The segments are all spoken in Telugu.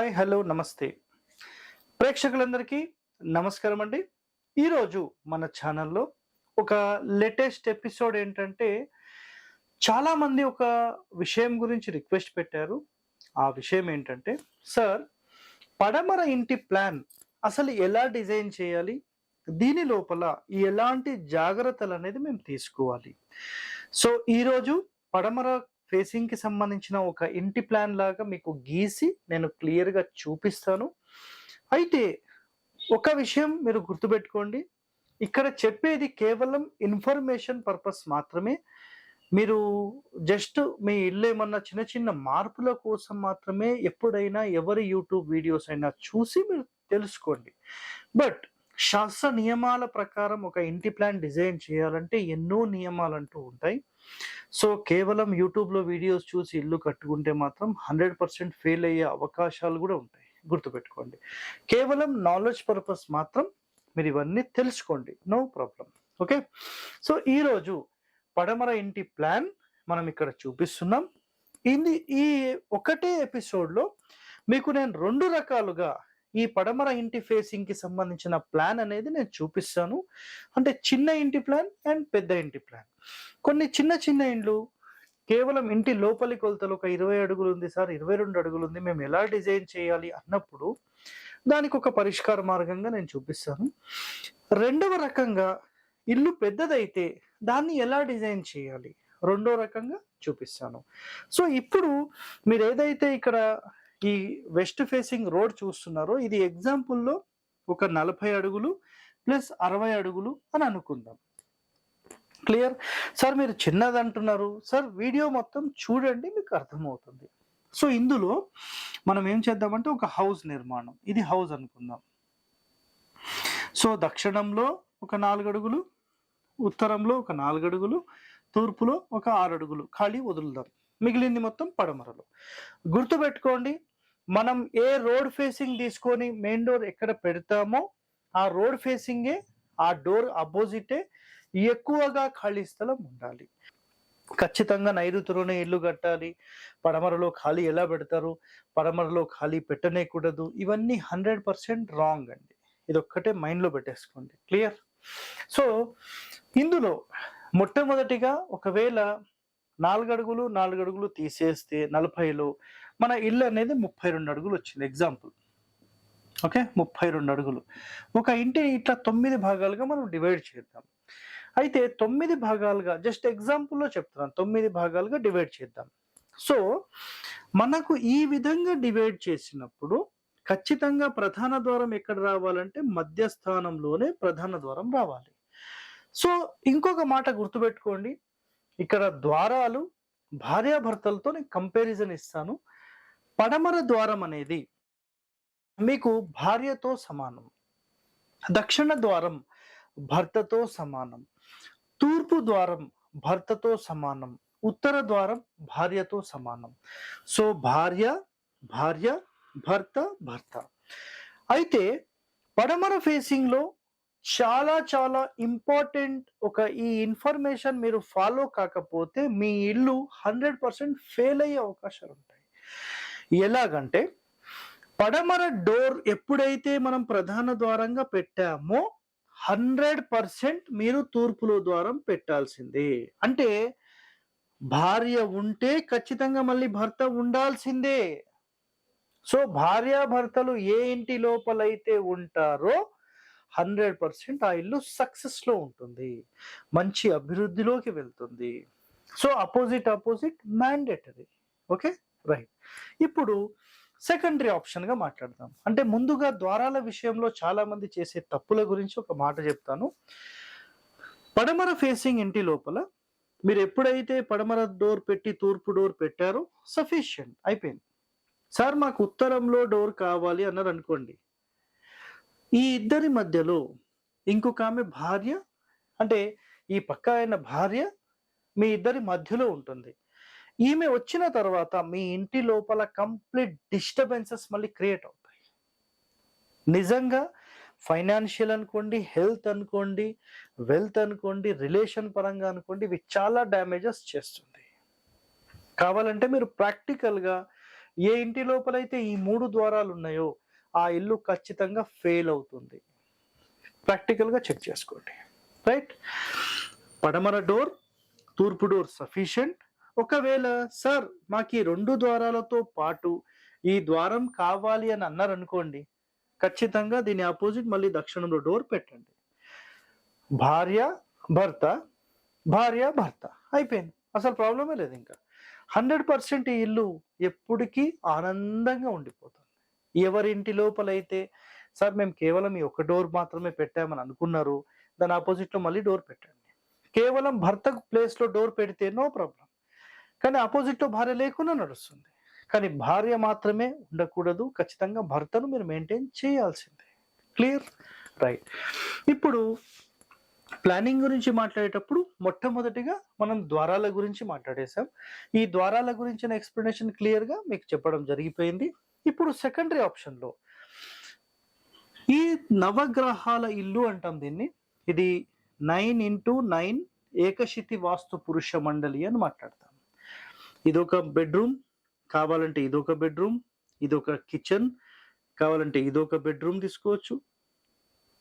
హాయ్ హలో నమస్తే. ప్రేక్షకులందరికీ నమస్కారం అండి. ఈరోజు మన ఛానల్లో ఒక లేటెస్ట్ ఎపిసోడ్ ఏంటంటే చాలామంది ఒక విషయం గురించి రిక్వెస్ట్ పెట్టారు. ఆ విషయం ఏంటంటే సార్ పడమర ఇంటి ప్లాన్ అసలు ఎలా డిజైన్ చేయాలి? దీని లోపల ఎలాంటి జాగ్రత్తలు అనేది మేము తీసుకోవాలి. సో ఈరోజు పడమర ఫేసింగ్కి సంబంధించిన ఒక ఇంటి ప్లాన్ లాగా మీకు గీసి నేను క్లియర్గా చూపిస్తాను. అయితే ఒక విషయం మీరు గుర్తుపెట్టుకోండి. ఇక్కడ చెప్పేది కేవలం ఇన్ఫర్మేషన్ పర్పస్ మాత్రమే. మీరు జస్ట్ మీ ఇల్లు ఏమన్నా చిన్న చిన్న మార్పుల కోసం మాత్రమే ఎప్పుడైనా ఎవరి యూట్యూబ్ వీడియోస్ అయినా చూసి మీరు తెలుసుకోండి. బట్ శాస్త్ర నియమాల ప్రకారం ఒక ఇంటి ప్లాన్ డిజైన్ చేయాలంటే ఎన్నో నియమాలు అంటూ ఉంటాయి. సో కేవలం యూట్యూబ్లో వీడియోస్ చూసి ఇల్లు కట్టుకుంటే మాత్రం హండ్రెడ్ పర్సెంట్ ఫెయిల్ అయ్యే అవకాశాలు కూడా ఉంటాయి. గుర్తుపెట్టుకోండి. కేవలం నాలెడ్జ్ పర్పస్ మాత్రం మీరు ఇవన్నీ తెలుసుకోండి. No problem. ఓకే? సో ఈరోజు పడమర ఇంటి ప్లాన్ మనం ఇక్కడ చూపిస్తున్నాం. ఇది ఈ ఒకటే ఎపిసోడ్లో మీకు నేను రెండు రకాలుగా ఈ పడమర ఇంటి ఫేసింగ్కి సంబంధించిన ప్లాన్ అనేది నేను చూపిస్తాను. అంటే చిన్న ఇంటి ప్లాన్ అండ్ పెద్ద ఇంటి ప్లాన్ కొన్ని చిన్న చిన్న ఇండ్లు కేవలం ఇంటి లోపలి కొలతలు ఒక ఇరవై అడుగులు ఉంది సార్ ఇరవై రెండు అడుగులు ఉంది. మేము ఎలా డిజైన్ చేయాలి అన్నప్పుడు దానికి ఒక పరిష్కార మార్గంగా నేను చూపిస్తాను. రెండవ రకంగా ఇల్లు పెద్దదైతే దాన్ని ఎలా డిజైన్ చేయాలి రెండో రకంగా చూపిస్తాను. సో ఇప్పుడు మీరు ఏదైతే ఇక్కడ ఈ వెస్ట్ ఫేసింగ్ రోడ్ చూస్తున్నారో ఇది ఎగ్జాంపుల్లో ఒక నలభై అడుగులు ప్లస్ అరవై అడుగులు అని అనుకుందాం. క్లియర్? సార్ మీరు చిన్నది అంటున్నారు. సార్ వీడియో మొత్తం చూడండి మీకు అర్థమవుతుంది. సో ఇందులో మనం ఏం చేద్దామంటే ఒక హౌస్ నిర్మాణం. ఇది హౌస్ అనుకుందాం. సో దక్షిణంలో ఒక నాలుగు అడుగులు ఉత్తరంలో ఒక నాలుగు అడుగులు తూర్పులో ఒక ఆరు అడుగులు. ఖాళీ వదులుదాం. మిగిలింది మొత్తం పడమరలో. గుర్తుపెట్టుకోండి మనం ఏ రోడ్ ఫేసింగ్ తీసుకొని మెయిన్ డోర్ ఎక్కడ పెడతామో ఆ రోడ్ ఫేసింగే ఆ డోర్ అపోజిటే ఎక్కువగా ఖాళీ స్థలం ఉండాలి. ఖచ్చితంగా నైరుతిలోనే ఇల్లు కట్టాలి. పడమరలో ఖాళీ ఎలా పెడతారు? పడమరలో ఖాళీ పెట్టనేకూడదు. ఇవన్నీ హండ్రెడ్ పర్సెంట్ రాంగ్ అండి. ఇది ఒక్కటే మైండ్లో పెట్టేసుకోండి. క్లియర్? సో ఇందులో మొట్టమొదటిగా ఒకవేళ నాలుగడుగులు నాలుగడుగులు తీసేస్తే నలభైలో మన ఇల్లు అనేది ముప్పై రెండు అడుగులు వచ్చింది. ఎగ్జాంపుల్ ఓకే ముప్పై రెండు అడుగులు. ఒక ఇంటిని ఇట్లా తొమ్మిది భాగాలుగా మనం డివైడ్ చేద్దాం. అయితే తొమ్మిది భాగాలుగా జస్ట్ ఎగ్జాంపుల్లో చెప్తున్నాను. తొమ్మిది భాగాలుగా డివైడ్ చేద్దాం. సో మనకు ఈ విధంగా డివైడ్ చేసినప్పుడు ఖచ్చితంగా ప్రధాన ద్వారం ఎక్కడ రావాలంటే మధ్యస్థానంలోనే ప్రధాన ద్వారం రావాలి. సో ఇంకొక మాట గుర్తుపెట్టుకోండి. ఇక్కడ ద్వారాలు భార్యాభర్తలతో నేను కంపారిజన్ ఇస్తాను. పడమర ద్వారం అనేది మీకు భార్యతో సమానం. దక్షిణ ద్వారం భర్తతో సమానం. తూర్పు ద్వారం భర్తతో సమానం. ఉత్తర ద్వారం భార్యతో సమానం. సో భార్య భార్య భర్త భర్త. అయితే పడమర ఫేసింగ్లో చాలా చాలా ఇంపార్టెంట్ ఒక ఈ ఇన్ఫర్మేషన్ మీరు ఫాలో కాకపోతే మీ ఇల్లు హండ్రెడ్ పర్సెంట్ ఫెయిల్ అయ్యే అవకాశాలు ఉంటాయి. ఎలాగంటే పడమర డోర్ ఎప్పుడైతే మనం ప్రధాన ద్వారంగా పెట్టామో హండ్రెడ్ పర్సెంట్ మీరు తూర్పులో ద్వారం పెట్టాల్సిందే. అంటే భార్య ఉంటే ఖచ్చితంగా మళ్ళీ భర్త ఉండాల్సిందే. సో భార్యాభర్తలు ఏ ఇంటి లోపలైతే ఉంటారో హండ్రెడ్ పర్సెంట్ ఆ ఇల్లు సక్సెస్లో ఉంటుంది. మంచి అభివృద్ధిలోకి వెళ్తుంది. So opposite opposite mandatory. Okay? ఇప్పుడు సెకండరీ ఆప్షన్గా మాట్లాడదాం. అంటే ముందుగా ద్వారాల విషయంలో చాలా మంది చేసే తప్పుల గురించి ఒక మాట చెప్తాను. పడమర ఫేసింగ్ ఇంటి లోపల మీరు ఎప్పుడైతే పడమర డోర్ పెట్టి తూర్పు డోర్ పెట్టారో సఫిషియంట్ అయిపోయింది. సార్ మాకు ఉత్తరంలో డోర్ కావాలి అన్నారు అనుకోండి. ఈ ఇద్దరి మధ్యలో ఇంకొక ఆమె భార్య అంటే ఈ పక్క ఆయన భార్య మీ ఇద్దరి మధ్యలో ఉంటుంది. ఈమె వచ్చిన తర్వాత మీ ఇంటి లోపల కంప్లీట్ డిస్టర్బెన్సెస్ మళ్ళీ క్రియేట్ అవుతాయి. నిజంగా ఫైనాన్షియల్ అనుకోండి హెల్త్ అనుకోండి వెల్త్ అనుకోండి రిలేషన్ పరంగా అనుకోండి ఇవి చాలా డ్యామేజెస్ చేస్తుంది. కావాలంటే మీరు ప్రాక్టికల్గా ఏ ఇంటి లోపలైతే ఈ మూడు ద్వారాలు ఉన్నాయో ఆ ఇల్లు ఖచ్చితంగా ఫెయిల్ అవుతుంది. ప్రాక్టికల్గా చెక్ చేసుకోండి. రైట్? పడమర డోర్ తూర్పు డోర్ సఫిషియంట్ ఒకవేళ సార్ మాకు ఈ రెండు ద్వారాలతో పాటు ఈ ద్వారం కావాలి అని అన్నారు అనుకోండి ఖచ్చితంగా దీని ఆపోజిట్ మళ్ళీ దక్షిణంలో డోర్ పెట్టండి. భార్య భర్త భార్య భర్త అయిపోయింది. అసలు ప్రాబ్లమే లేదు ఇంకా. హండ్రెడ్ పర్సెంట్ ఈ ఇల్లు ఎప్పటికీ ఆనందంగా ఉండిపోతుంది. ఎవరింటి లోపలైతే సార్ మేము కేవలం ఈ ఒక డోర్ మాత్రమే పెట్టామని అనుకున్నారు దాని ఆపోజిట్లో మళ్ళీ డోర్ పెట్టండి. కేవలం భర్తకు ప్లేస్లో డోర్ పెడితే నో ప్రాబ్లం. కానీ ఆపోజిట్లో భార్య లేకుండా నడుస్తుంది. కానీ భార్య మాత్రమే ఉండకూడదు. ఖచ్చితంగా భర్తను మీరు మెయింటైన్ చేయాల్సిందే. క్లియర్ రైట్ ఇప్పుడు ప్లానింగ్ గురించి మాట్లాడేటప్పుడు మొట్టమొదటిగా మనం ద్వారాల గురించి మాట్లాడేశాం. ఈ ద్వారాల గురించిన ఎక్స్ప్లెనేషన్ క్లియర్గా మీకు చెప్పడం జరిగిపోయింది. ఇప్పుడు సెకండరీ ఆప్షన్లో ఈ నవగ్రహాల ఇల్లు అంటాం దీన్ని. ఇది నైన్ ఇంటూ నైన్ ఏకశితి వాస్తు పురుష మండలి అని మాట్లాడతాం. ఇదొక బెడ్రూమ్ కావాలంటే ఇదొక బెడ్రూమ్ ఇదొక కిచెన్ కావాలంటే ఇదొక బెడ్రూమ్ తీసుకోవచ్చు.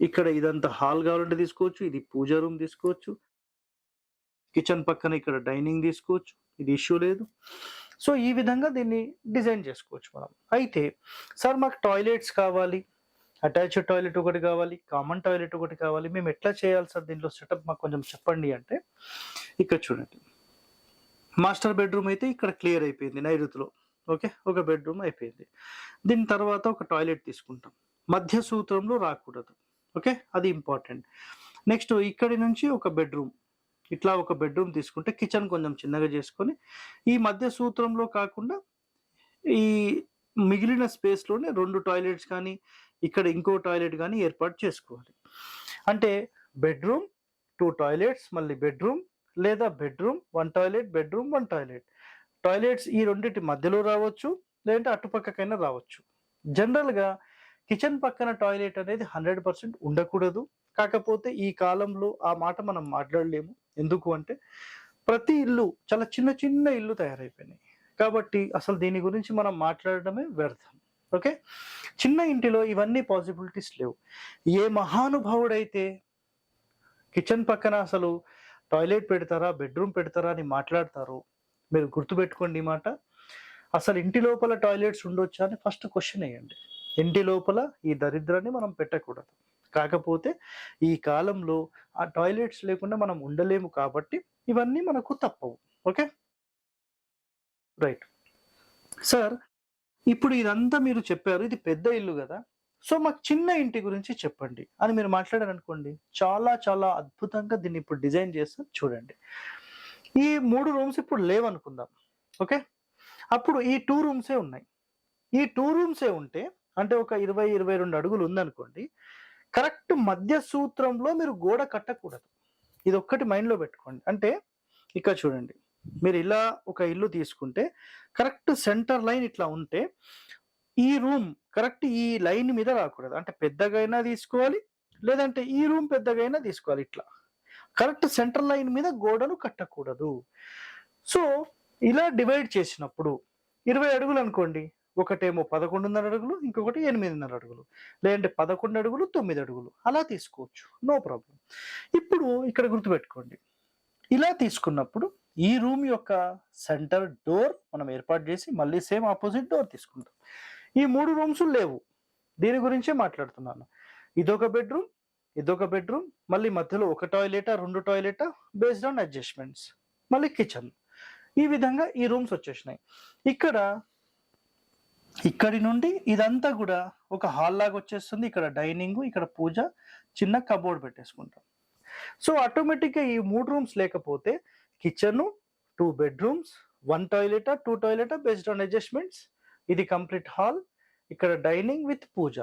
ఇక్కడ ఇదంతా హాల్ కావాలంటే తీసుకోవచ్చు ఇది పూజా రూమ్ తీసుకోవచ్చు. కిచెన్ పక్కన ఇక్కడ డైనింగ్ తీసుకోవచ్చు ఇది ఇష్యూ లేదు. సో ఈ విధంగా దీన్ని డిజైన్ చేసుకోవచ్చు మనం. అయితే సార్ మాకు టాయిలెట్స్ కావాలి అటాచ్డ్ టాయిలెట్ ఒకటి కావాలి కామన్ టాయిలెట్ ఒకటి కావాలి మేము ఎట్లా చేయాలి సార్ దీంట్లో సెటప్ మాకు కొంచెం చెప్పండి అంటే ఇక్కడ చూడండి. మాస్టర్ బెడ్రూమ్ అయితే ఇక్కడ క్లియర్ అయిపోయింది నైరుతిలో. ఓకే? ఒక బెడ్రూమ్ అయిపోయింది. దీని తర్వాత ఒక టాయిలెట్ తీసుకుంటాం. మధ్య సూత్రంలో రాకూడదు. ఓకే? అది ఇంపార్టెంట్. నెక్స్ట్ ఇక్కడి నుంచి ఒక బెడ్రూమ్. ఇట్లా ఒక బెడ్రూమ్ తీసుకుంటే కిచెన్ కొంచెం చిన్నగా చేసుకొని ఈ మధ్య సూత్రంలో కాకుండా ఈ మిగిలిన స్పేస్లోనే రెండు టాయిలెట్స్ కానీ ఇక్కడ ఇంకో టాయిలెట్ కానీ ఏర్పాటు చేసుకోవాలి. అంటే బెడ్రూమ్ టూ టాయిలెట్స్ మళ్ళీ బెడ్రూమ్ లేదా bedroom one toilet bedroom one toilet. Toilets ఈ రెండింటి మధ్యలో రావచ్చు లేదంటే అటుపక్కకైనా రావచ్చు. జనరల్గా కిచెన్ పక్కన టాయిలెట్ అనేది హండ్రెడ్ పర్సెంట్ ఉండకూడదు. కాకపోతే ఈ కాలంలో ఆ మాట మనం మాట్లాడలేము. ఎందుకు అంటే ప్రతి ఇల్లు చాలా చిన్న చిన్న ఇల్లు తయారైపోయినాయి. కాబట్టి అసలు దీని గురించి మనం మాట్లాడడమే వ్యర్థం. ఓకే? చిన్న ఇంటిలో ఇవన్నీ పాసిబిలిటీస్ లేవు. ఏ మహానుభావుడైతే కిచెన్ పక్కన అసలు టాయిలెట్ పెడతారా బెడ్రూమ్ పెడతారా అని మాట్లాడతారు. మీరు గుర్తుపెట్టుకోండి ఈ మాట. అసలు ఇంటి లోపల టాయిలెట్స్ ఉండొచ్చా అని ఫస్ట్ క్వశ్చన్ వేయండి. ఇంటి లోపల ఈ దరిద్రాన్ని మనం పెట్టకూడదు. కాకపోతే ఈ కాలంలో ఆ టాయిలెట్స్ లేకుండా మనం ఉండలేము కాబట్టి ఇవన్నీ మనకు తప్పవు. ఓకే? రైట్. సార్ ఇప్పుడు ఇదంతా మీరు చెప్పారు ఇది పెద్ద ఇల్లు కదా. సో మాకు చిన్న ఇంటి గురించి చెప్పండి. అని మీరు మాట్లాడారనుకోండి చాలా చాలా అద్భుతంగా దీన్ని ఇప్పుడు డిజైన్ చేసి చూడండి. ఈ మూడు రూమ్స్ ఇప్పుడు లేవనుకుందాం. ఓకే? అప్పుడు ఈ టూ రూమ్సే ఉన్నాయి. ఈ టూ రూమ్సే ఉంటే అంటే ఒక ఇరవై ఇరవై రెండు అడుగులు ఉందనుకోండి కరెక్ట్ మధ్య సూత్రంలో మీరు గోడ కట్టకూడదు. ఇది ఒక్కటి మైండ్లో పెట్టుకోండి. అంటే ఇక్కడ చూడండి. మీరు ఇలా ఒక ఇల్లు తీసుకుంటే కరెక్ట్ సెంటర్ లైన్ ఇట్లా ఉంటే ఈ రూమ్ కరెక్ట్ ఈ లైన్ మీద రాకూడదు. అంటే పెద్దగా అయినా తీసుకోవాలి లేదంటే ఈ రూమ్ పెద్దగా అయినా తీసుకోవాలి ఇట్లా. కరెక్ట్ సెంటర్ లైన్ మీద గోడను కట్టకూడదు. సో ఇలా డివైడ్ చేసినప్పుడు ఇరవై అడుగులు అనుకోండి. ఒకటేమో పదకొండున్నర అడుగులు ఇంకొకటి ఎనిమిదిన్నర అడుగులు లేదంటే పదకొండు అడుగులు తొమ్మిది అడుగులు. అలా తీసుకోవచ్చు. No problem. ఇప్పుడు ఇక్కడ గుర్తుపెట్టుకోండి. ఇలా తీసుకున్నప్పుడు ఈ రూమ్ యొక్క సెంటర్ డోర్ మనం ఏర్పాటు చేసి మళ్ళీ సేమ్ ఆపోజిట్ డోర్ తీసుకుంటాం. ఈ మూడు రూమ్స్ లేవు. దీని గురించే మాట్లాడుతున్నాను. ఇదొక బెడ్రూమ్ ఇదొక బెడ్రూమ్ మళ్ళీ మధ్యలో ఒక టాయిలెటా రెండు టాయిలెటా బేస్డ్ ఆన్ అడ్జస్ట్మెంట్స్ మళ్ళీ కిచెన్. ఈ విధంగా ఈ రూమ్స్ వచ్చేసినాయి. ఇక్కడ ఇక్కడి నుండి ఇదంతా కూడా ఒక హాల్ లాగా వచ్చేస్తుంది. ఇక్కడ డైనింగ్ ఇక్కడ పూజ చిన్న కబోర్డ్ పెట్టేసుకుంటాం. సో ఆటోమేటిక్గా ఈ మూడు రూమ్స్ లేకపోతే కిచెన్ టూ బెడ్రూమ్స్ వన్ టాయిలెటా టూ టాయిలెటా బేస్డ్ ఆన్ అడ్జస్ట్మెంట్స్ ఇది కంప్లీట్ హాల్. ఇక్కడ dining with puja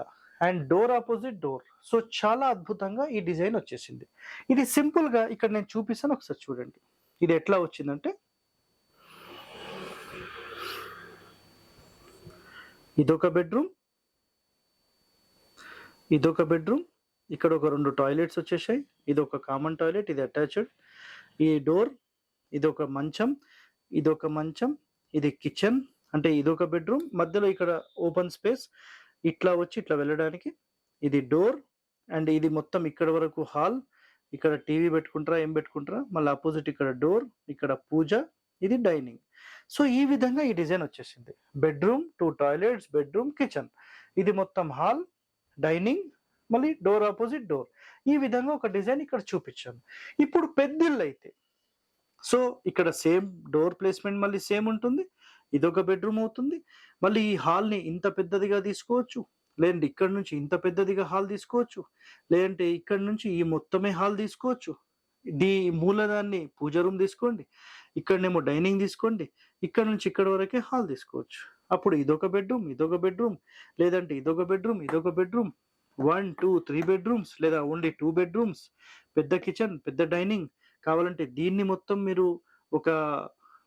and door opposite door. So చాలా అద్భుతంగా ఈ డిజైన్ వచ్చేసింది. ఇది సింపుల్గా ఇక్కడ నేను చూపిస్తాను ఒకసారి చూడండి. ఇది ఎట్లా వచ్చిందంటే ఇదొక బెడ్రూమ్. ఇదొక బెడ్రూమ్. ఇక్కడ ఒక రెండు టాయిలెట్స్ వచ్చేసాయి. ఇది ఒక కామన్ టాయిలెట్ ఇది అటాచ్డ్. ఈ డోర్ ఇది ఒక మంచం ఇది ఒక మంచం ఇది కిచెన్. అంటే ఇదొక బెడ్రూమ్ మధ్యలో ఇక్కడ ఓపెన్ స్పేస్. ఇట్లా వచ్చి ఇట్లా వెళ్ళడానికి ఇది డోర్ అండ్ ఇది మొత్తం ఇక్కడ వరకు హాల్. ఇక్కడ టీవీ పెట్టుకుంటారా ఏం పెట్టుకుంటారా? మళ్ళీ ఆపోజిట్ ఇక్కడ డోర్ ఇక్కడ పూజ ఇది డైనింగ్. సో ఈ విధంగా ఈ డిజైన్ వచ్చేసింది. Bedroom two toilets bedroom kitchen. ఇది మొత్తం హాల్ డైనింగ్ మళ్ళీ డోర్ ఆపోజిట్ డోర్. ఈ విధంగా ఒక డిజైన్ ఇక్కడ చూపించాను. ఇప్పుడు పెద్దిళ్ళు అయితే సో ఇక్కడ సేమ్ డోర్ ప్లేస్మెంట్ మళ్ళీ సేమ్ ఉంటుంది. ఇదొక బెడ్రూమ్ అవుతుంది. మళ్ళీ ఈ హాల్ని ఇంత పెద్దదిగా తీసుకోవచ్చు? లేదంటే ఇక్కడ నుంచి ఇంత పెద్దదిగా హాల్ తీసుకోవచ్చు? లేదంటే ఇక్కడ నుంచి ఈ మొత్తమే హాల్ తీసుకోవచ్చు? దీ మూలదాన్ని పూజ రూమ్ తీసుకోండి ఇక్కడనేమో డైనింగ్ తీసుకోండి ఇక్కడ నుంచి ఇక్కడ వరకే హాల్ తీసుకోవచ్చు. అప్పుడు ఇదొక బెడ్రూమ్ ఇదొక బెడ్రూమ్ లేదంటే ఇదొక బెడ్రూమ్ ఇదొక bedroom. One two three bedrooms లేదా ఓన్లీ టూ బెడ్రూమ్స్. పెద్ద కిచెన్ పెద్ద డైనింగ్ కావాలంటే దీన్ని మొత్తం మీరు ఒక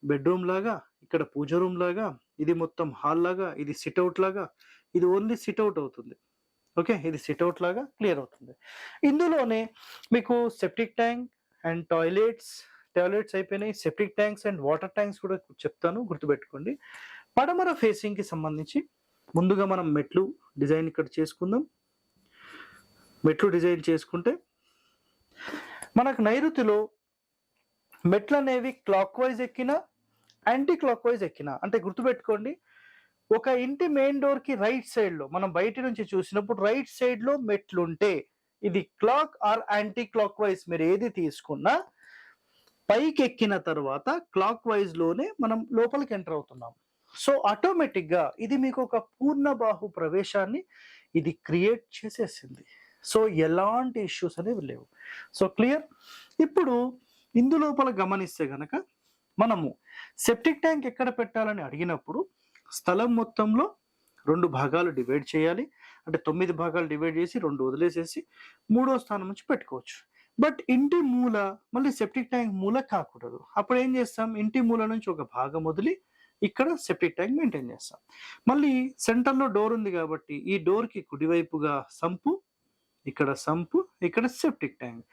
బెడ్రూమ్ లాగా ఇక్కడ పూజ రూమ్ లాగా ఇది మొత్తం హాల్ లాగా ఇది సిట్అవుట్ లాగా ఇది ఓన్లీ సిట్అవుట్ అవుతుంది. ఓకే ఇది సిట్అవుట్ లాగా క్లియర్ అవుతుంది. ఇందులోనే మీకు septic tank and toilets toilets అయిపోయినాయి. Septic tanks and water tanks కూడా చెప్తాను గుర్తుపెట్టుకోండి. పడమర ఫేసింగ్కి సంబంధించి ముందుగా మనం మెట్లు డిజైన్ ఇక్కడ చేసుకుందాం. మెట్లు డిజైన్ చేసుకుంటే మనకు నైరుతిలో మెట్లు అనేవి క్లాక్ వైజ్ ఎక్కినా యాంటీ క్లాక్ వైజ్ ఎక్కిన అంటే గుర్తుపెట్టుకోండి ఒక ఇంటి మెయిన్ డోర్కి రైట్ సైడ్లో మనం బయట నుంచి చూసినప్పుడు రైట్ సైడ్లో మెట్లు ఉంటే ఇది clock or anticlockwise మీరు ఏది తీసుకున్నా పైకి ఎక్కిన తర్వాత క్లాక్ వైజ్లోనే మనం లోపలికి ఎంటర్ అవుతున్నాం. సో ఆటోమేటిక్గా ఇది మీకు ఒక పూర్ణ బాహు ప్రవేశాన్ని ఇది క్రియేట్ చేసేసింది. సో ఎలాంటి ఇష్యూస్ అనేవి లేవు. సో క్లియర్ ఇప్పుడు ఇందు లోపల గమనిస్తే గనక మనము సెప్టిక్ ట్యాంక్ ఎక్కడ పెట్టాలని అడిగినప్పుడు స్థలం మొత్తంలో రెండు భాగాలు డివైడ్ చేయాలి. అంటే తొమ్మిది భాగాలు డివైడ్ చేసి రెండు వదిలేసేసి మూడో స్థానం నుంచి పెట్టుకోవచ్చు. బట్ ఇంటి మూల మళ్ళీ సెప్టిక్ ట్యాంక్ మూల కాకూడదు. అప్పుడు ఏం చేస్తాం? ఇంటి మూల నుంచి ఒక భాగం వదిలి ఇక్కడ సెప్టిక్ ట్యాంక్ మెయింటైన్ చేస్తాం. మళ్ళీ సెంటర్లో డోర్ ఉంది కాబట్టి ఈ డోర్కి కుడివైపుగా సంపు ఇక్కడ సంపు ఇక్కడ సెప్టిక్ ట్యాంక్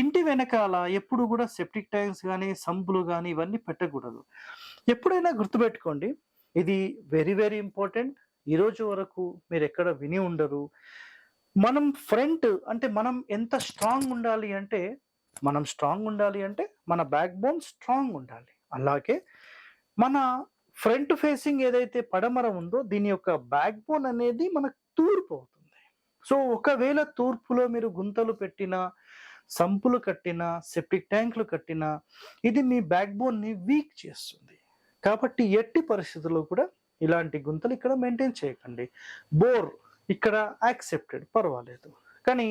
ఇంటి వెనకాల ఎప్పుడు కూడా సెప్టిక్ ట్యాంక్స్ కానీ సంపులు కానీ ఇవన్నీ పెట్టకూడదు. ఎప్పుడైనా గుర్తుపెట్టుకోండి ఇది వెరీ వెరీ ఇంపార్టెంట్ ఈ రోజు వరకు మీరు ఎక్కడ విని ఉండరు. మనం ఫ్రంట్ అంటే మనం ఎంత స్ట్రాంగ్ ఉండాలి అంటే మనం స్ట్రాంగ్ ఉండాలి అంటే మన బ్యాక్ బోన్ స్ట్రాంగ్ ఉండాలి. అలాగే మన ఫ్రంట్ ఫేసింగ్ ఏదైతే పడమర ఉందో దీని యొక్క బ్యాక్ బోన్ అనేది మనకు తూర్పు అవుతుంది. సో ఒకవేళ తూర్పులో మీరు గుంతలు పెట్టిన సంపులు కట్టినా సెప్టిక్ ట్యాంకులు కట్టినా ఇది మీ బ్యాక్ బోన్ని వీక్ చేస్తుంది. కాబట్టి ఎట్టి పరిస్థితుల్లో కూడా ఇలాంటి గుంతలు ఇక్కడ మెయింటైన్ చేయకండి. బోర్ ఇక్కడ యాక్సెప్టెడ్ పర్వాలేదు. కానీ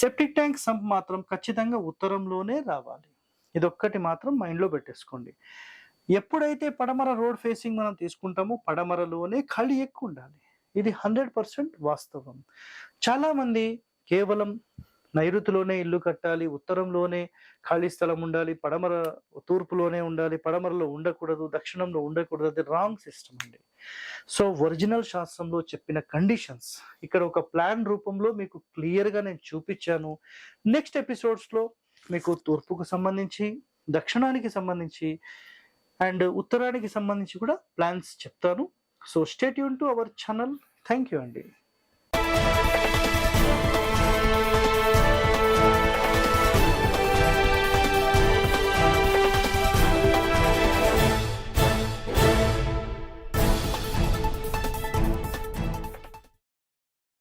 సెప్టిక్ ట్యాంక్ సంప్ మాత్రం ఖచ్చితంగా ఉత్తరంలోనే రావాలి. ఇదొక్కటి మాత్రం మైండ్లో పెట్టేసుకోండి. ఎప్పుడైతే పడమర రోడ్ ఫేసింగ్ మనం తీసుకుంటామో పడమరలోనే ఖాళీ ఎక్కువ ఉండాలి. ఇది హండ్రెడ్ పర్సెంట్ వాస్తవం. చాలామంది కేవలం నైరుతిలోనే ఇల్లు కట్టాలి ఉత్తరంలోనే ఖాళీ స్థలం ఉండాలి పడమర తూర్పులోనే ఉండాలి పడమరలో ఉండకూడదు దక్షిణంలో ఉండకూడదు అది రాంగ్ సిస్టమ్ అండి. సో ఒరిజినల్ శాస్త్రంలో చెప్పిన కండిషన్స్ ఇక్కడ ఒక ప్లాన్ రూపంలో మీకు క్లియర్గా నేను చూపించాను. నెక్స్ట్ ఎపిసోడ్స్లో మీకు తూర్పుకు సంబంధించి దక్షిణానికి సంబంధించి అండ్ ఉత్తరానికి సంబంధించి కూడా ప్లాన్స్ చెప్తాను. So stay Yoon to our channel. Thank you అండి.